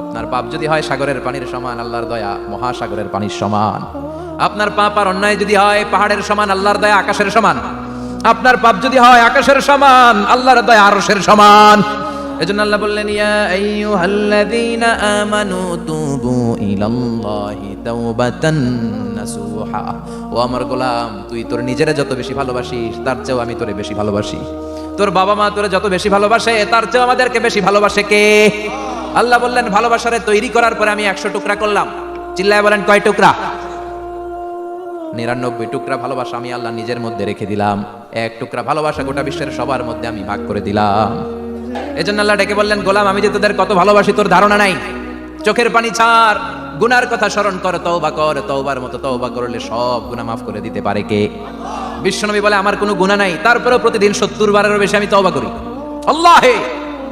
আপনার পাপ যদি হয় সাগরের পানির সমান, আল্লাহর দয়া মহাসাগরের পানির সমান। আপনার পাপ আর অন্যায় যদি হয় পাহাড়ের সমান, আল্লাহর দয়া আকাশের সমান। আপনার পাপ যদি হয় আকাশের সমান, আল্লাহর দয়া আরশের সমান। এজন্য আল্লাহ বললেন, ইয়া আইয়ুহাল্লাযীনা আমানু তুবু ইলাল্লাহি তাওবাতান নাসুহা। ও আমার গোলাম, তুই তোর নিজেরে যত বেশি ভালোবাসিস, তার চেয়েও আমি তোরে বেশি ভালোবাসি। তোর বাবা মা তোরে যত বেশি ভালোবাসে, তার চেয়েও আমাদেরকে বেশি ভালোবাসে কে? আল্লাহ বললেন, ভালোবাসারে তৈরি করার পরে আমি একশো টুকরা করলাম। চিল্লায় বলেন, কয় টুকরা? নিরানব্বই টুকরা ভালোবাসা আমি আল্লাহ নিজের মধ্যে রেখে দিলাম। এক টুকরা ভালোবাসা গোটা বিশ্বের সবার মধ্যে আমি ভাগ করে দিলাম। এজন্য আল্লাহ ডেকে বললেন, গোলাম, আমি যে তোদের কত ভালোবাসি, তোর ধারণা নাই। চোখের পানি ছাড়। গুনার কথা স্মরণ কর, তওবা কর। তওবার মতো তওবা করলে সব গুনাহ মাফ করে দিতে পারে কে? বিশ্বনবী বলে, আমার কোনো গুনাহ নাই। তারপরেও প্রতিদিন সত্তর বারেরও বেশি আমি তওবা করি। আল্লাহে!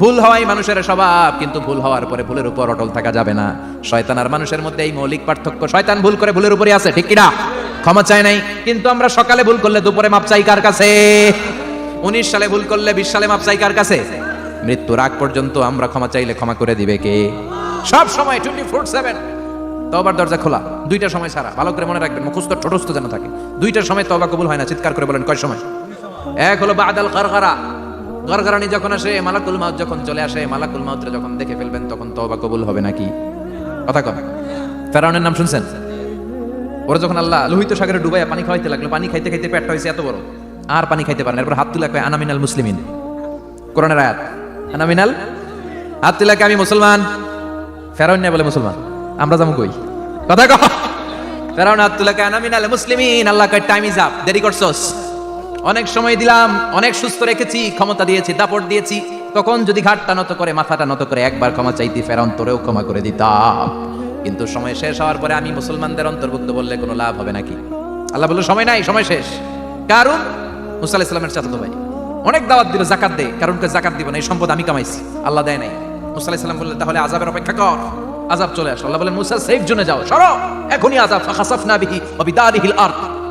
ভুল হওয়াই মানুষের স্বভাব, কিন্তু ভুল হওয়ার পরে ভুলের উপর অটল থাকা যাবে না। শয়তান আর মানুষের মধ্যে এই মৌলিক পার্থক্য, শয়তান ভুল করে ভুলের উপরে আছে, ঠিক কিনা ক্ষমা চাই নাই, কিন্তু আমরা সকালে ভুল করলে দুপুরে মাপ চাই কার কাছে? উনিশ সালে ভুল করলে বিশ সালে মাপ চাই কার কাছে? মৃত্যুর আগ পর্যন্ত আমরা ক্ষমা চাইলে ক্ষমা করে দিবে কে? সব সময় টোয়েন্টি ফোর সেভেন তবার দরজা খোলা, দুইটা সময় সারা, ভালো করে মনে রাখবেন, মুখস্থ ছোটস্থ যেন থাকে। দুইটার সময় তবা কবুল হয় না, চিৎকার করে বলেন, কয় সময়? এক হলো বাদাল গরগরা গরগরানি যখন আসে, মালাকুল মাউত যখন চলে আসে, মালাকুল মাউতরে যখন দেখে ফেলবেন, তখন তবা কবুল হবে নাকি? কথা কন ফেরাউনের নাম শুনছেন? ওরা যখন আল্লাহ লোহিত সাগরে ডুবাইয়া পানি খাওয়াইতে লাগল, পানি খাইতে খাইতে পেটটা হয়েছে এত বড়। আর পানি খাইতে পারেন এরপর হাত তুলা কয় আনামিনাল মুসলিমিন। কোরআনের আয়াত আনামিনাল হাত তুলা কয়, আমি মুসলমান। ফেরাউন না বলে, মুসলমান, আমরা যাব কই? কথা কহ ফেরাউন আব্দুল্লাহ কানা মিনাল মুসলিমিন। আল্লাহ কয় টাইম ইজ আপ দেরি করছস? অনেক সময় দিলাম, অনেক সুস্থ রেখেছি, ক্ষমতা দিয়েছি, দাপট দিয়েছি। তখন যদি ঘাটটা নত করে, মাথাটা নত করে, একবার ক্ষমা চাইতি ফেরাউন তোরেও ক্ষমা করে দিতাম। কিন্তু সময় শেষ হওয়ার পরে আমি মুসলমানদের অন্তর্ভুক্ত বললে কোনো লাভ হবে নাকি? আল্লাহ বলল, সময় নাই, সময় শেষ। কারণ, মুসা আলাইহিস সালামের চাচাতো ভাই, অনেক দাওয়াত দিল জাকাত দে কারণ কে জাকাত দিব না, এই সম্পদ আমি কামাইছি, আল্লাহ দেয় নাই। মুসা আলাইহিস সালাম বললেন তাহলে আযাবের অপেক্ষা কর, আযাব চলে আসলো আল্লাহ বলেন মুসা সেফ জোনে যাও, সরো, এখনই আযাব, ফাখাসাফনা বিহি ওয়া বিদারিহিল আরদ।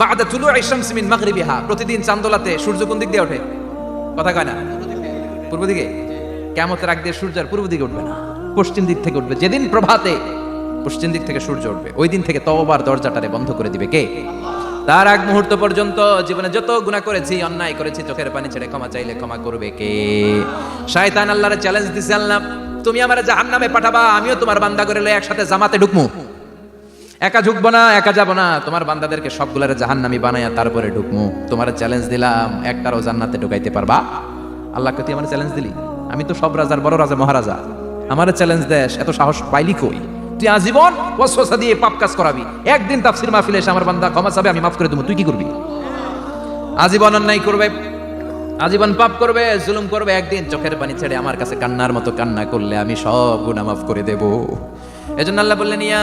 বাদা তুলু আইসামস মিন মাগরিবিহা। প্রতিদিন চান্দোলাতে সূর্য কোন দিক দিয়ে ওঠে। কথা কয় না? পূর্ব দিকে? কেমতের আগ দিয়ে সূর্য আর পূর্ব দিকে উঠবে না। পশ্চিম দিক থেকে উঠবে। যেদিন প্রভাতে পশ্চিম দিক থেকে সূর্য উঠবে, ওই দিন থেকে তওবার দরজাটারে বন্ধ করে দিবে কে? তার আগ মুহূর্ত পর্যন্ত জীবনে যত গুনাহ করেছি, অন্যায় করেছি, চোখের পানি ছেড়ে ক্ষমা চাইলে ক্ষমা করবে কে? শয়তান আল্লাহরে চ্যালেঞ্জ দিছে আল্লাহ, তুমি আমারে জাহান্নামে পাঠাবা, আমিও তোমার বান্দা করে লয়ে একসাথে জামাতে ঢুকমু। একা ঢুকবো না, একা যাব না। তোমার বান্দাদেরকে সবগুলারে জাহান্নামি বানাইয়া তারপরে ঢুকমু। তোমার চ্যালেঞ্জ দিলাম, একটারও জান্নাতে ঢুকাইতে পারবা? আল্লাহকে তুই আমার চ্যালেঞ্জ দিলি? আমি তো সব রাজার, বড় রাজা, মহারাজা। আমার চ্যালেঞ্জ দেশ এত সাহস পাইলি কই? তুই আজীবন ওয়াসওয়াসা দিয়ে পাপ কাজ করাবি। একদিন তাফসির মাহফিলে এসে আমার বান্দা ক্ষমা চাবে, আমি মাফ করে দেবো। তুই কি করবি? আজীবন অন্যায় করবে, আজীবন পাপ করবে, জুলুম করবে। একদিন চোখের পানি ছেড়ে আমার কাছে কান্নার মতো কান্না করলে আমি সব গুনাহ মাফ করে দেব। এজন্য আল্লাহ বললেন, ইয়া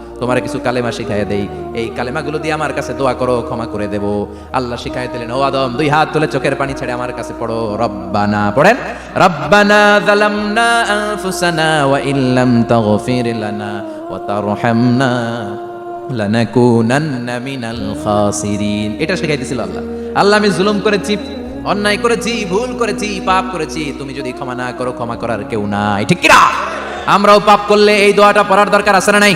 তোমার কিছু কালেমা শিখাই দেই। এই কালেমাগুলো দিয়ে আমার কাছে দোয়া করো, ক্ষমা করে দেব। আল্লাহ শিখাই দিলেন, ও আদম, দুই হাত তুলে চোখের পানি ছেড়ে আমার কাছে পড়ো। রব্বানা, পড়েন। রব্বানা যালামনা আনফুসানা ওয়া ইল্লাম তাগফির লানা ওয়া তারহামনা লানাকুনান্না মিনাল খাসিরিন। এটা শিখাই দিছিল আল্লাহ। আল্লাহ, আমি জুলুম করেছি, অন্যায় করেছি, ভুল করেছি, পাপ করেছি। তুমি যদি ক্ষমা না করো, ক্ষমা করার কেউ নাই। ঠিক কিনা? আমরাও পাপ করলে এই দোয়াটা পড়ার দরকার আছে না নাই?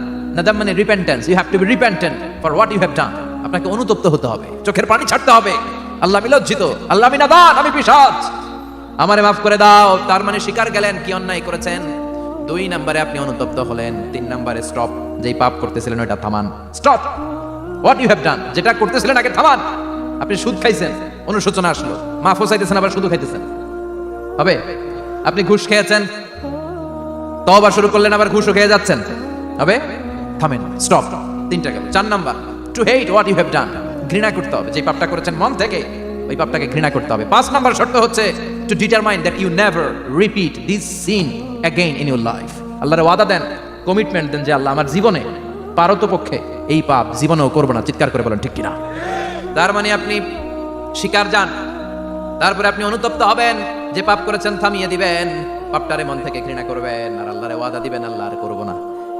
নাদাম মানে repentance you have to be repentant for what you have done আপনাকে অনুতপ্ত হতে হবে। চোখের পানি ছাড়তে হবে। আল্লাহ আমি লজ্জিত। আল্লাহ আমি নাদান। আমি পিশাচ আমারে মাফ করে দাও। তার মানে স্বীকার গেলেন, কি অন্যায় করেছেন? দুই নম্বরে আপনি অনুতপ্ত হলেন। তিন নম্বরে স্টপ যেই পাপ করতেছিলেন ওটা থামান। Stop what you have done যেটা করতেছিলেন, আগে থামান। আপনি সুদ খাইছেন। অনুশোচনা আসলো। মাফও চাইতেছেন, আবার শুধু খাইতেছেন। হবে? আপনি ঘুষ খেয়েছেন। তবা শুরু করলেন, আবার ঘুষও খেয়ে যাচ্ছেন। হবে? থামেন স্টপ তিনটা গেল। চার number to hate what you have done ঘৃণা করতে হবে। যে পাপটা করেছেন মন থেকে, ওই পাপটাকে ঘৃণা করতে হবে। পাঁচ নাম্বার শর্ত হচ্ছে to determine that you never repeat this sin again in your life আল্লাহর ওয়াদা দেন কমিটমেন্ট দেন যে আল্লাহ আমার জীবনে, পারত পক্ষে এই পাপ জীবনেও করব না। চিৎকার করে বলেন, ঠিক কিনা? তার মানে আপনি শিকার যান। তারপরে আপনি অনুতপ্ত হবেন, যে পাপ করেছেন থামিয়ে দিবেন। পাপটারে মন থেকে ঘৃণা করবেন, আর আল্লাহরে ওয়াদা দিবেন, আল্লাহ আর করব না।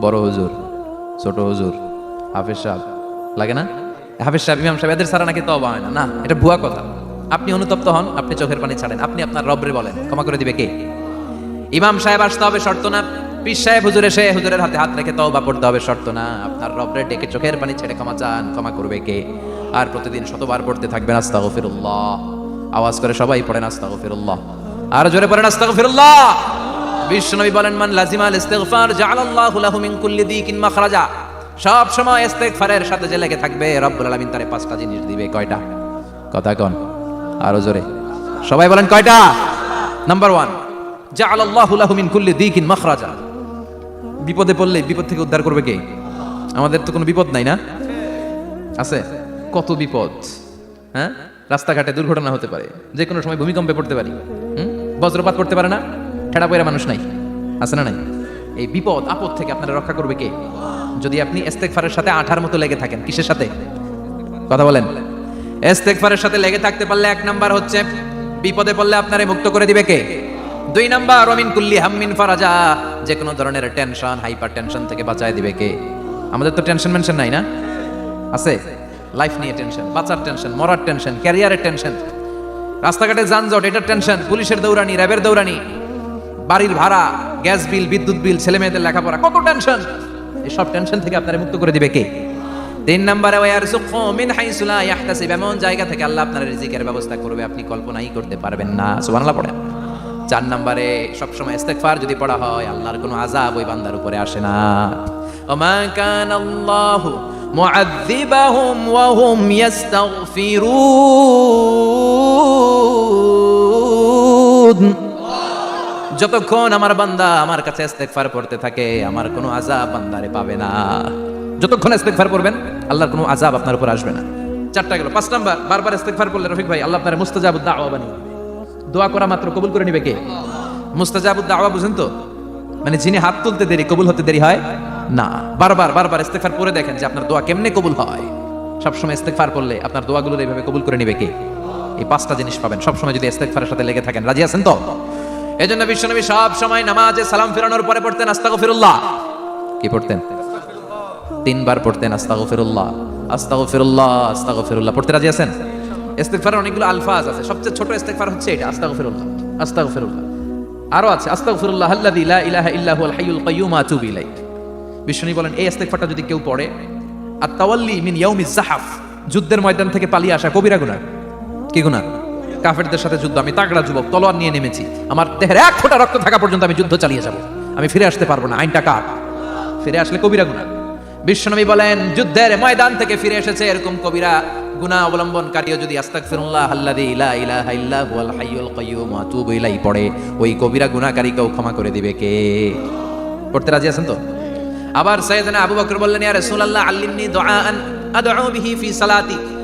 বড় হুজুর, ছোট হুজুর, হাফেজ সাহেব, লাগে না? হাফেজ সাহেব, ইমাম সাহেব, এদের ছাড়া নাকি তওবা হয় না? না, এটা ভুয়া কথা। আপনি অনুতপ্ত হন, আপনি চোখের পানি ছাড়েন। আপনি আপনার রবরে বলেন, ক্ষমা করে দিবে কে? ইমাম সাহেব আসতে হবে, শর্ত না। পীর সাহেব, হুজুর এসে হুজুরের হাতে হাত রেখে তওবা পড়তে হবে, শর্ত না। আপনার রবরে ডেকে চোখের পানি ছেড়ে ক্ষমা চান, ক্ষমা করবে কে? আর প্রতিদিন শতবার পড়তে থাকবেন, আস্তাগফিরুল্লাহ। আওয়াজ করে সবাই পড়েন, আস্তাগফিরুল্লাহ। আর জোরে পড়েন, আস্তাগফিরুল্লাহ। বিশ্বনবী বলেন, মান লাজিমাল ইস্তিগফার জাআলাল্লাহু লাহু মিন কুল্লি দিকিন মাখরাজা। সব সময় ইস্তিগফারের সাথে যে লেগে থাকবে, রব্বুল আলামিন তারে পাঁচটা জিনিস দিবে। কয়টা? কথা কোন? আরও জোরে। সবাই বলেন কয়টা? নাম্বার ওয়ান জাআলাল্লাহু লাহু মিন কুল্লি দিকিন মাখরাজা। বিপদে পড়লে বিপদ থেকে উদ্ধার করবে কে? আমাদের তো কোনো বিপদ নাই না? আছে? কত বিপদ? হ্যাঁ? রাস্তাঘাটে দুর্ঘটনা হতে পারে। যে কোনো সময় ভূমিকম্পে পড়তে পারি। হুম? বজ্রপাত পড়তে পারে না? ঠেড়া পয়রা মানুষ নাই। আছে না নাই? এই বিপদ, আপদ থেকে আপনারা রক্ষা করবে কে? যদি আপনি ইস্তেগফারের সাথে আঠার মতো লেগে থাকেন, কিসের সাথে? কথা বলেন। ইস্তেগফারের সাথে লেগে থাকতে পারলে এক নাম্বার হচ্ছে, বিপদে পড়লে আপনারে মুক্ত করে দিবে কে? দুই নাম্বার রমিন কুল্লি হাম্মিন ফারাজা যে কোনো ধরনের টেনশন, হাইপার টেনশন থেকে বাঁচায় দিবে কে? আমাদের তো টেনশন মেনশন নাই না? আছে? লাইফ নিয়ে টেনশন, বাঁচার টেনশন, মরার টেনশন, ক্যারিয়ারের টেনশন, রাস্তাঘাটে যানজট, এটার টেনশন, পুলিশের দৌড়ানি, র্যাবের দৌড়ানি বাড়ির ভাড়া, গ্যাস বিল, বিদ্যুৎ বিল ছেলে মেয়েদের লেখাপড়া, কত টেনশন এসব টেনশন থেকে আপনারা মুক্ত করে দিবে কে? তিন নম্বরে ওয়ারযুকহু মিন হাইসু লা ইয়াহতাসিব এমন জায়গা থেকে আল্লাহ আপনার রিজিকের ব্যবস্থা করবে, আপনি কল্পনাই করতে পারবেন না। সুবহানাল্লাহ পড়েন। চার নম্বরে, সবসময় ইস্তেগফার যদি পড়া হয়, আল্লাহর কোনো আযাব ওই বান্দার উপরে আসে না। ওমা কান আল্লাহু মুআযযিবাহুম ওয়া হুম ইস্তাগফিরুন যতক্ষণ আমার বান্দা আমার কাছে ইস্তেগফার পড়তে থাকে, আমার কোনো আযাব বান্দারে পাবে না। যতক্ষণ ইস্তেগফার পড়বেন, আল্লাহর কোনো আযাব আপনার উপর আসবে না। চারটা গেল। পাঁচ নাম্বার, বারবার ইস্তেগফার পড়লে রফিক ভাই, আল্লাহ আপনার মুস্তাজাবুদ দাওয়া বানিয়ে দোয়া করা মাত্র কবুল করে নিবে কে? মুস্তাজাবুদ দাওয়া বুঝেন তো? মানে যিনি হাত তুলতে দেরি, কবুল হতে দেরি হয় না। বারবার বারবার ইস্তেগফার পড়ে দেখেন যে আপনার দোয়া কেমনে কবুল হয়। সবসময় ইস্তেগফার করলে আপনার দোয়াগুলো এইভাবে কবুল করে নিবে কে? এই পাঁচটা জিনিস পাবেন। সবসময় যদি ইস্তেগফারের সাথে লেগে থাকেন, রাজি আছেন তো? এই জন্য বিশ্বনবী সব সময় নামাজে সালাম ফেরানোর পরে পড়তেন আস্তাগফিরুল্লাহ। কি পড়তেন? তিনবার পড়তেন আস্তাগফিরুল্লাহ আস্তাগফিরুল্লাহ আস্তাগফিরুল্লাহ। পড়তে রাজি আছেন? ইস্তেগফারের অনেকগুলো আলফাজ আছে। সবচেয়ে ছোট ইস্তেগফার হচ্ছে এটা, আস্তাগফিরুল্লাহ আস্তাগফিরুল্লাহ। আরও আছে, আস্তাগফিরুল্লাহ আল্লাযী লা ইলাহা ইল্লা হুয়াল হাইয়ুল কাইয়্যুম আতুবু ইলাইহি। বিষ্ণু বলেন, এই ইস্তেগফারটা যদি কেউ পড়ে আর তাওয়াল্লি মিন ইয়াউমিজ জাহাফ যুদ্ধের ময়দান থেকে পালিয়ে আসা কবিরা গুনাহ। কি গুনাহ? কাফেরদের সাথে যুদ্ধ, আমি তাগড়া যুবক, তলোয়ার নিয়ে নেমেছি। আমার দেহের এক ফোঁটা রক্ত থাকা পর্যন্ত আমি যুদ্ধ চালিয়ে যাব। আমি ফিরে আসতে পারব না, আইনটা কাট ফিরে আসলে কবিরা গুনাহ বিশ্বনবী বলেন, যুদ্ধের ময়দান থেকে ফিরে এসেছে এরকম কবিরা গুনাহ অবলম্বনকারীও যদি আস্তাগফিরুল্লাহ আল্লাযী লা ইলাহা ইল্লা হুয়াল হাইয়ুল কাইয়্যুম আতুবু ইলাইহি পড়ে, ওই কবিরা গুনাহকারীকেও ক্ষমা করে দিবে কে? পড়তে রাজি আছেন তো? আবার সৈয়দনা আবু বকর বললেন, ইয়া রাসূলুল্লাহ, আল্লিমনি দুআআন আদউ বিহি ফি সালাতি।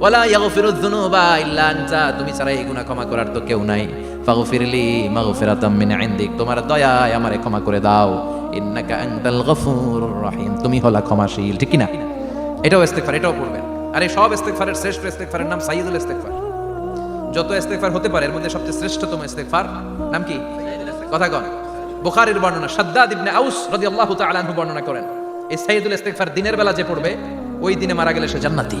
ওয়ালা ইয়াগফিরুয যুনুবা ইল্লা আনতা, তুমি ছাড়া এই গুনাহ ক্ষমা করার তো কেউ নাই। ফাগফিরলি মাগফিরাতাম মিন ইনদিক, তোমার দয়ায় আমারে ক্ষমা করে দাও। ইন্নাকা আনতাল গফুরুর রহিম, তুমি হলা ক্ষমাশীল, ঠিক এটাও ইস্তেগফার, এটাও পড়বেন। আর সব ইস্তেগফারের শ্রেষ্ঠ ইস্তেগফারের নাম ইস্তেগফার। যত ইস্তেগফার হতে পারে, এর মধ্যে সবচেয়ে শ্রেষ্ঠতম ইস্তেগফার নাম কি? কথা কন। বুখারীর বর্ণনা, সাদ্দাদ ইবনে আউস রাদিয়াল্লাহু তাআলা আনহু বর্ণনা করেন, এই সাইয়্যিদুল ইস্তেগফার দিনের বেলা যে পড়বে, ওই দিনে মারা গেলে সে জান্নাতি।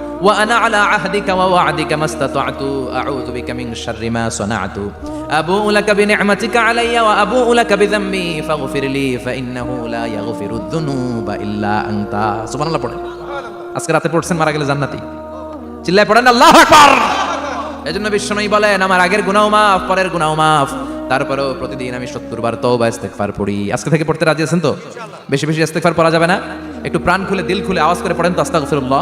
ওয়া আনা আলা আহদিকা ওয়া ওয়াদিকা মাস্তাতাতু আউযু বিকা মিন শাররি মা সানাতু আবুউ লাকা বিনি'মাতিকা আলাইয়া ওয়া আবুউ লাকা বিযাম্মি ফাগফিরলি ফাইন্নাহু লা ইয়াগফিরুদ যুনুবা ইল্লা আনতা সুবহানাল্লাহ পড়েন। আজকে রাতে পড়ছেন, মারা গেলে জান্নাতি। চিল্লায় পড়েন, আল্লাহু আকবার! এজন্য বিশ্বনবী বলেন, আমার আগের গুনাও মাফ, পরের গুনাও মাফ। তারপরেও প্রতিদিন আমি সত্তর বার তওবা, ইস্তেগফার পড়ি। আজকে থেকে পড়তে রাজি আছেন তো? বেশি বেশি ইস্তেগফার পড়া যাবে না? একটু প্রাণ খুলে, দিল খুলে আওয়াজ করে পড়েন তো, আস্তাগফিরুল্লাহ।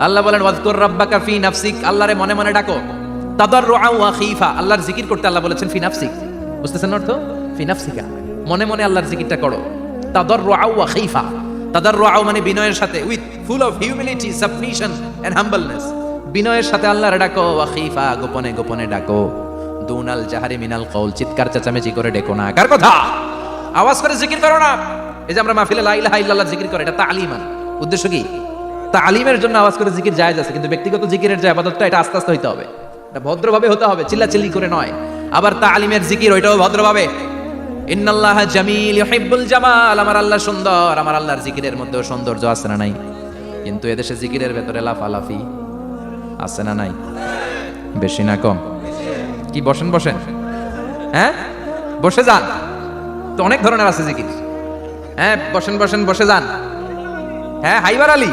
আল্লাহ বলেন, ওয়াজকুর রাব্বাকা ফি নাফসিক। আল্লাহরে মনে মনে ডাকো। তাদাররুআ ওয়া খীফা আল্লাহর জিকির করতে আল্লাহ বলেছেন, ফি নাফসিক। বুঝতেছেন অর্থ? ফি নাফসিকা। মনে মনে আল্লাহর জিকিরটা করো। তাদাররুআ ওয়া খীফা তাদাররুআ মানে বিনয়ের সাথে, with full of humility, submission and humbleness. বিনয়ের সাথে আল্লাহর ডাকো ওয়া খীফা গোপনে গোপনে ডাকো। দুনাল জাহারি মিনাল কওল, চিৎকার চেঁচামেচি করে ডেকো না। কার কথা? আওয়াজ করে জিকির করো না। এই যে আমরা মাহফিলে লা ইলাহা ইল্লাল্লাহ জিকির করে, এটা তালিমান। উদ্দেশ্য কি? তালিমের জন্য আওয়াজ করে জিকির জায়েজ আছে, কিন্তু ব্যক্তিগত জিকিরের যে আবাদতটা, এটা আস্তে আস্তে হইতে হবে। এটা ভদ্রভাবে হতে হবে চিল্লা চিল্লি করে নয়। আবার তালিমের জিকির, ওইটাও ভদ্রভাবে। ইন্নাল্লাহ জামিল ইউহিব্বুল জামাল, আমার আল্লাহ সুন্দর। আমার আল্লাহর জিকিরের মধ্যেও সৌন্দর্য আছে না নাই? কিন্তু এদেশে জিকিরের ভেতরে লাফালাফি আছে না নাই? বেশি না কম? কি, বসেন বসেন। হ্যাঁ? বসে যান। তো অনেক ধরনের আছে জিকির। হ্যাঁ বসেন বসেন, বসে যান। হ্যাঁ হাইবার আলী।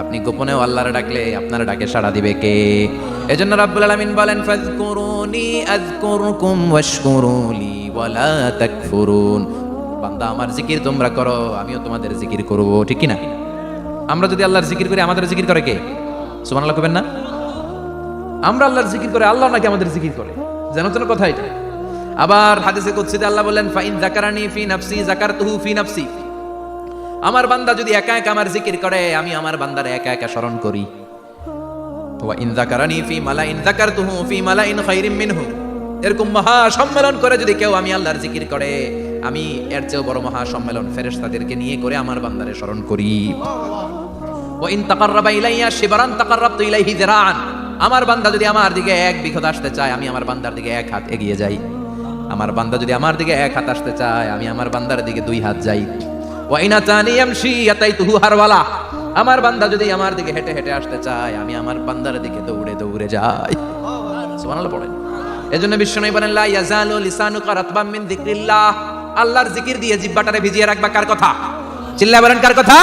আপনি গোপনেও আল্লাহর ডাকলে আপনার ডাকে সাড়া দিবে কে? এজন্য রাব্বুল আলামিন বলেন, ফাযকুরুনি আযকুরকুম ওয়াশকুরুলি ওয়ালা তাকফুরুন। বান্দা, আমার জিকির তোমরা করো, আমিও তোমাদের জিকির করব। ঠিক কি না আমরা যদি আল্লাহর জিকির করি, আমাদের জিকির করে কে? সুবহানাল্লাহ কবেন না? আমরা আল্লাহর জিকির করে, আল্লাহ নাকি আমাদের জিকির করে? জানো তো কথা এটা। আবার হাদিসে কুদসিতে আল্লাহ বলেন, ফাইন জাকারানি ফি নাফসি জাকারতুহু ফি নাফসি। আমার বান্দা যদি একা একা আমার জিকির করে, আমি আমার বান্দার একা একা স্মরণ করি। এরকম মহা সম্মেলন করে যদি কেউ আমি আল্লাহর জিকির করে, আমি এর চেয়েও বড় মহা সম্মেলন ফেরেশতাদেরকে নিয়ে করে আমার বান্দারে স্মরণ করি। ওয়া ইন তাকাররাবা ইলাইয়া শিবরান তাকাররাবতু ইলাইহি যিরাআন। আমার বান্দা যদি আমার দিকে এক বিঘত আসতে চায়, আমি আমার বান্দার দিকে এক হাত এগিয়ে যাই। আমার বান্দা যদি আমার দিকে এক হাত আসতে চায়, আমি আমার বান্দার দিকে দুই হাত যাই। ওয়া ইন আতানি ইয়ামশি ইয়াতাইতুহু হারওয়ালা। আমার বান্দা যদি আমার দিকে হেঁটে হেঁটে আসতে চায়, আমি আমার বান্দার দিকে দৌড়ে দৌড়ে যাই। পড়েন। এজন্য বিশ্বনবী বলেন, লা ইয়াজালু লিসানুকা রাতবাম মিন যিকরিল্লাহ। আল্লাহর জিকির দিয়ে জিব্বাটারে ভিজিয়ে রাখবা কার কথা? চিল্লা বলেন, কার কথা?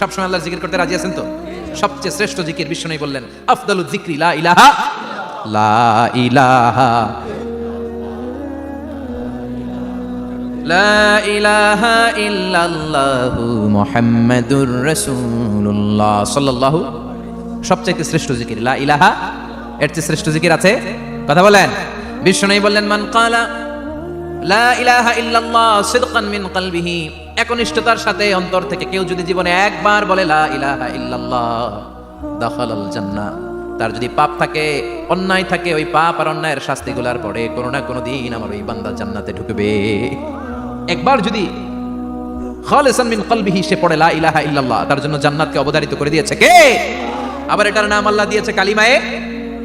সবসময় আল্লাহর জিকির করতে রাজি আছেন তো? সবচেয়ে শ্রেষ্ঠ জিকির বিষ্ণু বললেন, আফদালু জিক্রি লা ইলাহা লা ইলাহা। লা ইলাহা ইল্লাল্লাহু মুহাম্মাদুর রাসূলুল্লাহ সাল্লাল্লাহু সবচেয়ে শ্রেষ্ঠ জিকির। লা ইলাহা, এর চেয়ে শ্রেষ্ঠ জিকির আছে? কথা বলেন। বিষ্ণু বললেন, মান কালা, লা ইলাহা ইল্লাল্লাহ সিদকান মিন কলবিহি। একনিষ্ঠতার সাথে অন্তর থেকে কেউ যদি জীবনে একবার বলে, লা ইলাহা ইল্লাল্লাহ, দাখালাল জান্নাহ। তার যদি পাপ থাকে, অন্যায় থাকে, ওই পাপ আর অন্যায়ের শাস্তিগুলার পরে কোনো না কোনো দিন আমার ওই বান্দা জান্নাতে ঢুকবে। একবার যদি খালিসান মিন কলবিহি সে পড়ে লা ইলাহা ইল্লাল্লাহ তার জন্য জান্নাতকে অবধারিত করে দিয়েছে কে আবার এটার নাম আল্লাহ দিয়েছে কালিমায়ে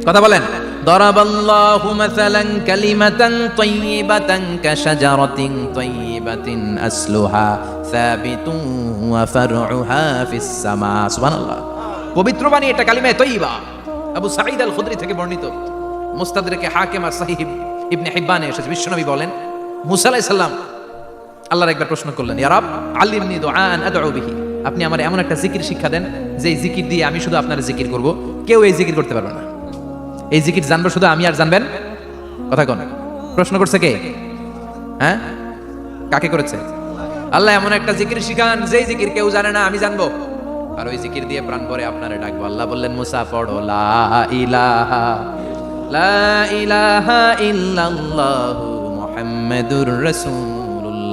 কথা বলেন ضرب الله مثلا كلمة طيبة كشجرة طيبة أصلها ثابت وفرعها في السماء سبحان الله পবিত্র বাণী এটা কালিমায়ে তৈবা আবু সাঈদ আল খুদরি থেকে বর্ণিত মুস্তাদরিকে হাকিম আর সাহিব ইবনে হিব্বানে এসেছে বিশ্বনবী বলেন মুসা আলাইহিস সালাম আল্লাহর একবার প্রশ্ন করলেন, ইয়া রাব, আল্লিমনি দুআন বিহি। আপনি আমার এমন একটা জিকির শিক্ষা দেন যে জিকির দিয়ে আমি শুধু আপনার জিকির করব। কেউ এই জিকির করতে পারবে না। এই জিকির জানব শুধু আমি আর জানবেন? কথা কোন। প্রশ্ন করছে কে? হ্যাঁ? কাকে করেছে? আল্লাহ এমন একটা জিকির শিখান, যেই জিকির কেউ জানে না, আমি জানব। আর ওই জিকির দিয়ে প্রাণ ভরে আপনারে ডাকবো। আল্লাহ বললেন, মুসা, পড়ো, লা ইলাহা লা ইলাহা ইল্লাল্লাহু মুহাম্মাদুর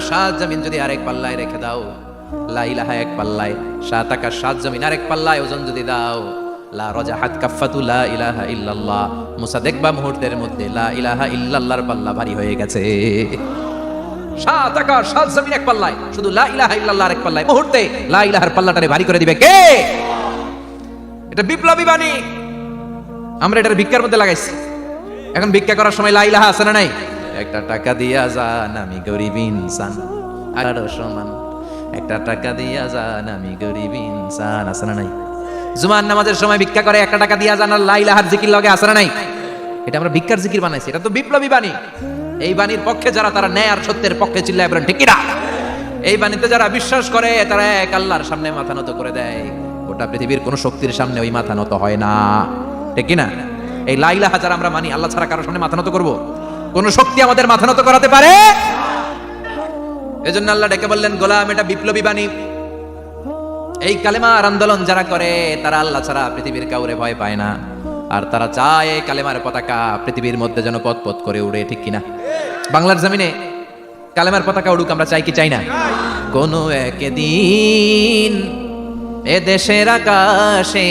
সাত জমিন যদি আরেক পাল্লায় রেখে দাও। এক পাল্লায়। সাত জমিন আরেক যদি দাও। লা ইল্লাল্লাহ। মুসা দেখবা মুহূর্তের মধ্যে ইল্লাল্লাহর পাল্লা ভারী হয়ে গেছে। সাত জমিন এক শুধু লা এক মুহূর্তে ভারী করে দিবে কে? এটা বিপ্লবী বাণী। আমরা এটার ভিক্ষার মধ্যে লাগাইছি। এখন ভিক্ষা করার সময় লা ইলাহা আছে না নাই? একটা টাকা দিয়া যান আমি গরিব ইনসান। আরও সমান, একটা টাকা দিয়া যান আমি গরিব ইনসান, আছে না নাই? জুমার নামাজের সময় ভিক্ষা করে একটা টাকা দিয়া যান আর লা ইলাহার জিকির লগে আছে না নাই? এটা আমরা ভিক্ষার জিকির বানাইছি, এটা তো বিপ্লবী বাণী। এই বাণীর পক্ষে যারা তারা ন্যায় আর সত্যের পক্ষে চিল্লায় বলেন, ঠিক কিনা এই বাণীতে যারা বিশ্বাস করে, তারা এক আল্লাহর সামনে মাথা নত করে দেয়। গোটা পৃথিবীর কোন শক্তির সামনে ওই মাথা নত হয় না। ঠিক কিনা এই লাইলা হাজার আমরা মানি, আল্লাহ ছাড়া কারোর সামনে মাথা নত করব? কোন শক্তি আমাদের মাথা নত করাতে পারে? এজন্য আল্লাহ ডেকে বললেন, গোলাম, এটা বিপ্লবী বাণী। এই কালেমার আন্দোলন যারা করে, তারা আল্লাহ ছাড়া পৃথিবীর কাউরে ভয় পায় না। আর তারা চায় এই কালেমার পতাকা পৃথিবীর মধ্যে যেন পথ পথ করে উড়ে, ঠিক কিনা? বাংলার জমিনে কালেমার পতাকা উড়ুক, আমরা চাই কি চাই না? কোনো একদিন এ দেশের আকাশে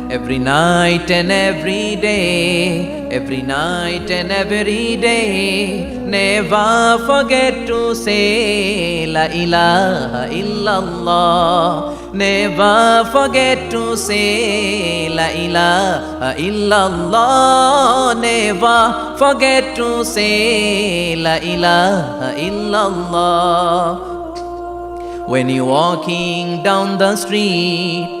Every night and every day, every night and every day, never forget to say La ilaha illallah. Never forget to say La ilaha illallah. Never forget to say La ilaha illallah. When you're walking down the street,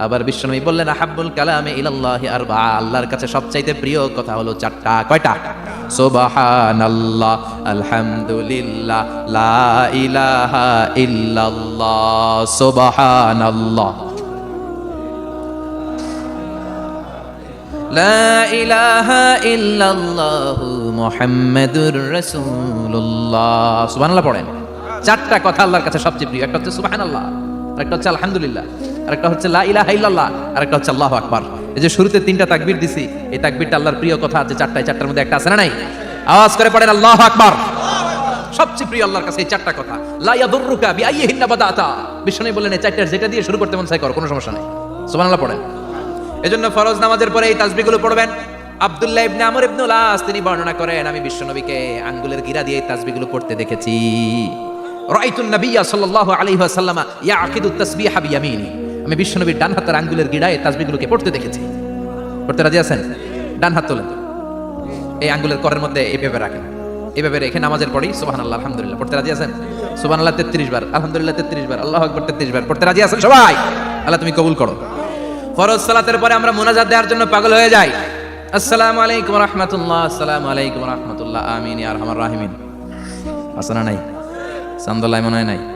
আবার বিশ্বনবী বললেন, আহাব্বুল কালামে ইলাল্লাহি আরবা আল্লাহর কাছে সবচাইতে প্রিয় কথা হলো চারটা, কয়টা? সুবহানাল্লাহ, আলহামদুলিল্লাহ, লা ইলাহা ইল্লাল্লাহ, সুবহানাল্লাহ। লা ইলাহা ইল্লাল্লাহ, মুহাম্মাদুর রাসূলুল্লাহ। সুবহানাল্লাহ পড়েন। চারটা কথা আল্লাহর কাছে সবচেয়ে প্রিয়। একটা হচ্ছে সুবহানাল্লাহ আরেকটা হচ্ছে আলহামদুলিল্লাহ। আরেকটা হচ্ছে লা ইলাহা ইল্লাল্লাহ, আরেকটা হচ্ছে আল্লাহু আকবার। এই যে শুরুতে তিনটা তাকবীর দিছি, এই তাকবীরটা আল্লাহর প্রিয় কথা আছে, চারটায়, চারটার মধ্যে একটা আছে না নাই? আওয়াজ করে পড়েন, আল্লাহু আকবার। সবচেয়ে প্রিয় আল্লাহর কাছে এই চারটা কথা। লা ইয়াদুররুকা বিআইয়িহিন্না বাদাতা। বিষ্ণু বললেন, এই চারটার যেটা দিয়ে শুরু করতে মন চাই করো, কোনো সমস্যা নাই। সুবহানাল্লাহ পড়েন। এজন্য ফরজ নামাজের পরে এই তাসবিহগুলো পড়বেন। আব্দুল্লাহ ইবনে আমর ইবনে লাস তিনি বর্ণনা করেন, আমি বিশ্বনবীকে আঙ্গুলের গিরা দিয়ে তাসবিহগুলো পড়তে দেখেছি। রাআইতুন নাবিয়্যা সাল্লাল্লাহু আলাইহি ওয়াসাল্লামা ইয়াকিদু তাসবিহা বিয়ামিনি। আমি বিশ্বনবীর ডান হাতের আঙ্গুলের গিরায় তাজবিগুলোকে পড়তে দেখেছি। পড়তে রাজি আছেন? ডান হাত তোলেন। এই আঙ্গুলের করের মধ্যে এইভাবে রাখেন। এইভাবে রেখে নামাজের পরেই পড়ি আল্লাহ আলহামদুলিল্লাহ। পড়তে রাজি আছেন? সুবহানাল্লাহ 33 বার। আলহামদুলিল্লাহ 33 বার। আল্লাহ আকবার 33 বার। পড়তে রাজি আছেন? সবাই! আল্লাহ তুমি কবুল করো। ফরজ সালাতের পরে আমরা মোনাজাত দেওয়ার জন্য পাগল হয়ে যাই। আসসালামু আলাইকুম রাহমাতুল্লাহ। আসসালামু আলাইকুম রাহমাতুল্লাহ। আমিন আর আরহামার রাহিমিন। আসনা নাই? সান্দলাই মনে হয় নাই?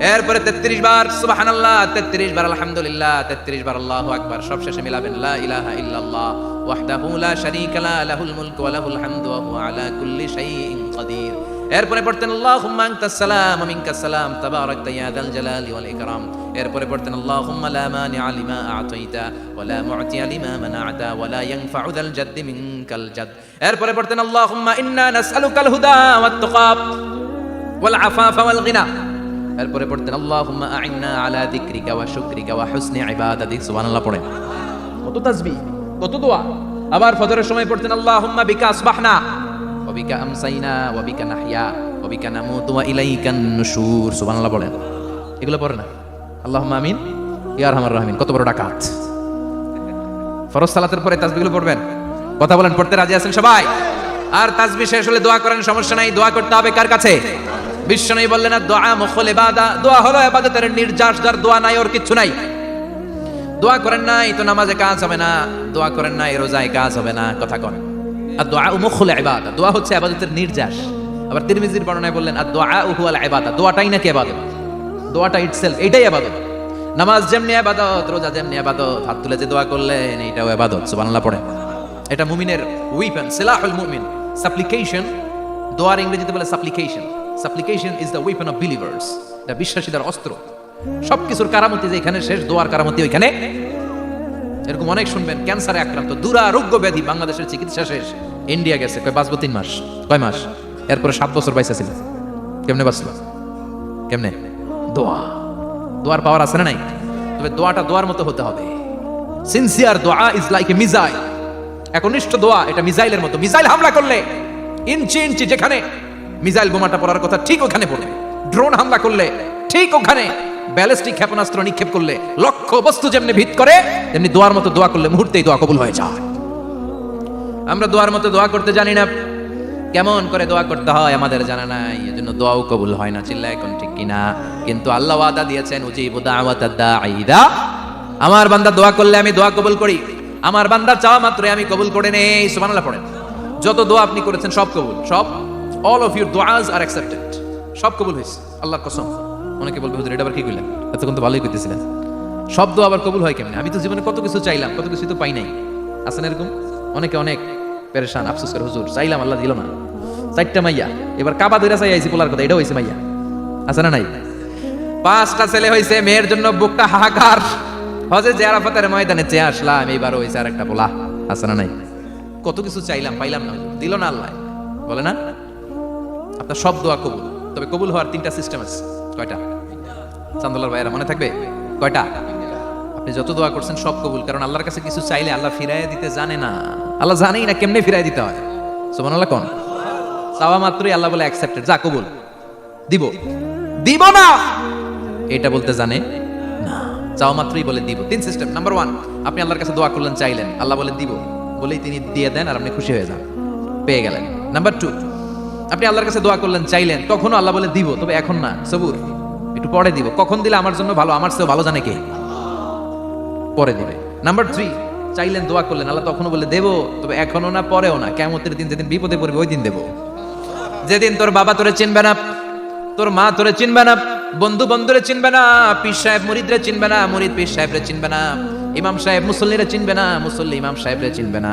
এরপরে তেত্রিশ বার, সুবহানাল্লাহ, তেত্রিশ বার, আলহামদুলিল্লাহ, তেত্রিশ বার, আল্লাহু আকবার। সব শেষে মিলাবেন, লা ইলাহা ইল্লাল্লাহ, ওয়াহদাহু লা শারীকা লা, লাহুল মুলকু ওয়া লাহুল হামদু, ওয়া হুয়া আলা কুল্লি শাইইন কাদির এরপরে পড়তেন, আল্লাহুম্মা আনতাস সালাম, ওয়া মিনকাস সালাম, তাবারাকতা ইয়া যাল জালালি ওয়াল ইকরাম। এরপরে পড়তেন, আল্লাহুম্মা লা মানিআ লিমা আ'তাইতা, ওয়া লা মু'তিয়া লিমা মানা'তা, ওয়া লা ইয়ানফা'ু যাল জাদ্দি মিনকাল জাদ এরপরে পড়তেন, আল্লাহুম্মা ইন্না নাসআলুকাল হুদা ওয়াত তুকা ওয়াল আফাফা ওয়াল গিনা। এরপরে পড়তেন আল্লাহুম্মা আ'ইন্না আলা যিকরিকা ওয়া শুকরিকা ওয়া হুসনি ইবাদাতিক সুবহানাল্লাহ পড়েন। কত তাসবিহ কত দোয়া। আবার ফজরের সময় পড়তেন আল্লাহুম্মা বিকা আসবাহনা। ওয়া বিকা আমসাইনা ওয়া বিকা নাহইয়া ওয়া বিকা নামুতু ওয়া ইলাইকান নুশুর। সুবহানাল্লাহ পড়েন। এগুলো পড়ে না? আল্লাহুম্মা আমিন। ইয়া আরহামার রাহিমিন। কত বড় ডাকাত। ফরজ সালাতের পরে তাসবিহগুলো পড়বেন। কথা বলেন পড়তে রাজি আছেন সবাই? আর তাসবিহ শেষ হলে দোয়া করেন সমস্যা নাই। দোয়া করতে হবে কার কাছে? বিশ্বনবী বললেন না দোয়া মুখল ইবাদা, দোয়া হলো ইবাদতের নির্যাস, যার দোয়া নাই ওর কিচ্ছু নাই। দোয়া করেন নাই তো নামাজে কাজ হবে না, দোয়া করেন নাই রোজায় কাজ হবে না, কথা কন। আর দোয়া মুখল ইবাদা, দোয়া হচ্ছে ইবাদতের নির্যাস। আবার তিরমিজির বর্ণনায় বললেন, আর দোয়া হুয়াল ইবাদা, দোয়াটাই নাকি ইবাদত? দোয়াটা ইটসেলফ এটাই ইবাদত। নামাজ যেমনি ইবাদত, রোজা যেমনি ইবাদত, হাত তুলে যে দোয়া করলেন এটাও ইবাদত, সুবহানাল্লাহ পড়ে এটা মুমিনের উইপেন সিলাহুল মুমিন সাপ্লিকেশন দোয়ার ইংরেজিতে বলে supplication supplication is the weapon of believers এটা বিশ্বাসীদের অস্ত্র। সবকিছুর কারামতি যে এখানে শেষ, দোয়ার কারামতি ওইখানে। এরকম অনেক শুনবেন, ক্যান্সারে আক্রান্ত, দুরারোগ্য ব্যাধি, বাংলাদেশের চিকিৎসা শেষ। ইন্ডিয়া গেছে, কয় বাঁচবো তিন মাস, কয় মাস? এরপরে সাত বছর বাইসা ছিল কেমনে বাঁচলো? কেমনে? দোয়া। দোয়ার পাওয়ার আছে না নাই? তবে দোয়াটা দোয়ার মতো হতে হবে। সিনসিয়ার দোয়া ইজ লাইক এ মিজাইল একনিষ্ঠ দোয়া, এটা মিজাইলের মতো। মিজাইল হামলা করলে, ইঞ্চি ইঞ্চি যেখানে মিজাইল বোমাটা পড়ার কথা ঠিক ওখানে পড়বে ড্রোন হামলা করলে ঠিক ওখানে। ব্যালিস্টিক ক্ষেপণাস্ত্র নিক্ষেপ করলে লক্ষ্য বস্তু যেমনি ভিত করে, তেমনি দোয়ার মতো দোয়া করলে মুহূর্তেই দোয়া কবুল হয়ে যায়। আমরা দোয়ার মতো দোয়া করতে জানি না। কেমন করে দোয়া করতে হয় আমাদের জানা নাই। এজন্য দোয়াও কবুল হয় না চিল্লা এখন ঠিক কিনা। কিন্তু আল্লাহ ওয়াদা দিয়েছেন আমার বান্দা দোয়া করলে আমি দোয়া কবুল করি। আমার বান্দা চাওয়া মাত্রই আমি কবুল করে নেই। সুবহানাল্লাহ পড়েন। যত দোয়া আপনি করেছেন সব কবুল, সব। অল অফ ইউর দোয়াজ আর অ্যাকসেপ্টেড সব কবুল হয়েছে। আল্লাহর কসম। অনেকে বলবে, হুজুর, এটা আবার কি কইলেন এতক্ষণ তো ভালোই করতেছিলেন। সব দোয়া আবার কবুল হয় কেমনে? আমি তো জীবনে কত কিছু চাইলাম, কত কিছু তো পাই নাই। আছেন এরকম? অনেকে অনেক পেরেশান। আফসোস করে, হুজুর, চাইলাম, আল্লাহ দিল না। চারটা মাইয়া। এবার কাবা ধরে চাই আইছি, পোলার কথা এটা হয়েছে মাইয়া। আছে না নাই? পাঁচটা ছেলে হয়েছে মেয়ের জন্য বুকটা হাহাকার। হজে যে আরাফাতের ময়দানে চেয়ে আসলাম, এইবার হয়েছে আর একটা পোলা। আছে না নাই? কত কিছু চাইলাম, পাইলাম না। দিল না আল্লাহ। বলে না? আপনার সব দোয়া কবুল। তবে কবুল হওয়ার তিনটা সিস্টেম আছে। কয়টা? চান্দুলার ভাইয়েরা মনে থাকবে? কয়টা? আপনি যত দোয়া করছেন সব কবুল, কারণ আল্লাহর কাছে কিছু চাইলে আল্লাহ ফিরাই দিতে জানে না। আল্লাহ জানেই না কেমনে ফিরাই দিতে হয়। সুমান আল্লাহ কোন? চাওয়া মাত্রই আল্লাহ বলে অ্যাকসেপ্টেড যা কবুল। দিব। দিব না! এটা বলতে জানে না। চাওয়া মাত্রই বলে দিব। তিন সিস্টেম নাম্বার ওয়ান আপনি আল্লাহর কাছে দোয়া করলেন, চাইলেন। আল্লাহ বলে দিব। বলেই তিনি দিয়ে দেন আর আপনি খুশি হয়ে যান। পেয়ে গেলেন। নাম্বার টু আপনি আল্লাহর কাছে দোয়া করলেন, চাইলেন, তখনও আল্লাহ বলে দিব, তবে এখন না, সবুর, একটু পরে দিব। কখন দিলে আমার জন্য ভালো, আমার চেয়েও ভালো জানে কে? পরে দিবে। নাম্বার থ্রি চাইলেন, দোয়া করলেন, আল্লাহ তখনও বলে দেবো, তবে এখনও না, পরেও না কেমতের দিন যেদিন বিপদে পড়বে, ওই দিন দেবো। যেদিন তোর বাবা তোরে চিনবে না, তোর মা তোরে চিনবে না, বন্ধু বন্ধুরে চিনবে না, পীর সাহেব মুরিদরে চিনবে না, মুরিদ পীর সাহেবরে চিনবে না, ইমাম সাহেব মুসল্লিরে চিনবে না, মুসল্লি ইমাম সাহেবরে চিনবে না,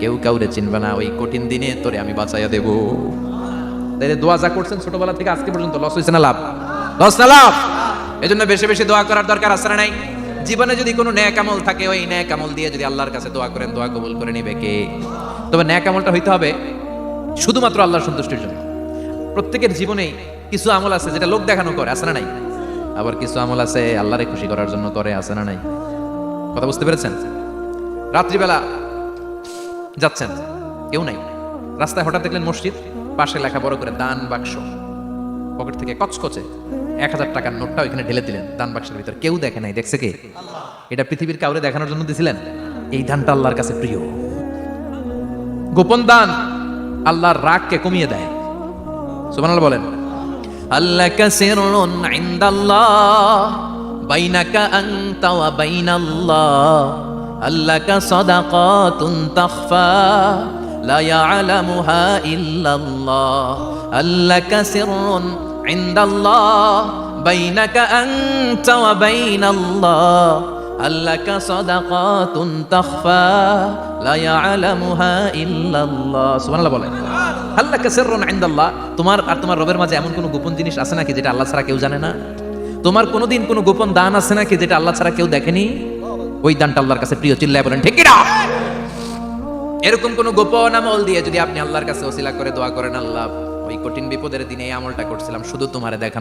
কেউ কাউরে চিনবে না, ওই কঠিন দিনে তোরে আমি বাঁচাইয়া দেব। তাইলে দোয়া যা করছেন ছোটবেলা থেকে আজকে পর্যন্ত লস হয়েছে না লাভ? লস না লাভ? এজন্য বেশি বেশি দোয়া করার দরকার আছে নাই? জীবনে যদি কোনো ন্যাক আমল থাকে, ওই ন্যাক আমল দিয়ে যদি আল্লাহর কাছে দোয়া করেন, দোয়া কবুল করে নিবে কে? তবে ন্যাক আমলটা হইতে হবে শুধুমাত্র আল্লাহর সন্তুষ্টির জন্য। প্রত্যেকের জীবনে কিছু আমল আছে যেটা লোক দেখানো করে, আছে না নাই? আবার কিছু আমল আছে আল্লাহরে খুশি করার জন্য করে, আছে না নাই? কথা বুঝতে পেরেছেন? রাত্রিবেলা যাচ্ছেন, কেউ নাই। রাস্তায় হঠাৎ দেখলেন মসজিদ পাশে লেখা বড় করে দান বাক্স। পকেট থেকে কচকচে এক হাজার টাকার নোটটা ওইখানে ঢেলে দিলেন। দান বাক্সের ভিতর কেউ দেখে নাই। দেখছে কে? এটা পৃথিবীর কাউরে দেখানোর জন্য দিছিলেন। এই দানটা আল্লাহর কাছে প্রিয়। গোপন দান আল্লাহর রাগকে কমিয়ে দেয়। সুবহানাল্লাহ বলেন আল্লাকা সিররুন ইনদাল্লাহ, বাইনাকা আনতা ওয়া বাইনাল্লাহ আল্লাকা সাদাকাতুন তাখফা। লা ইয়ালামুহা ইল্লাল্লাহ আল্লাকা সিররুন ইনদাল্লাহ বাইনাকা আনতা ওয়া বাইনাল্লাহ আল্লাকা সাদাকাতুন তাখফা লা ইয়ালামুহা ইল্লাল্লাহ সুবহানাল্লাহ বলেন। আল্লাকা সিররুন ইনদাল্লাহ তোমার আর তোমার রবের মাঝে এমন কোনো গোপন জিনিস আছে নাকি যেটা আল্লাহ ছাড়া কেউ জানে না? তোমার কোনোদিন কোনো গোপন দান আছে নাকি যেটা আল্লাহ ছাড়া কেউ দেখেনি? ওই দানটা আল্লাহর কাছে প্রিয়, চিল্লায় বলেন, ঠিক কিনা? এরকম কোন গোপন আমল দিয়ে যদি আপনি আল্লাহর কাছে ওসিলা করে দোয়া করেন, আল্লাহ, ওই কঠিন বিপদের দিনে এই আমলটা করছিলাম, শুধু তোমার দেখানো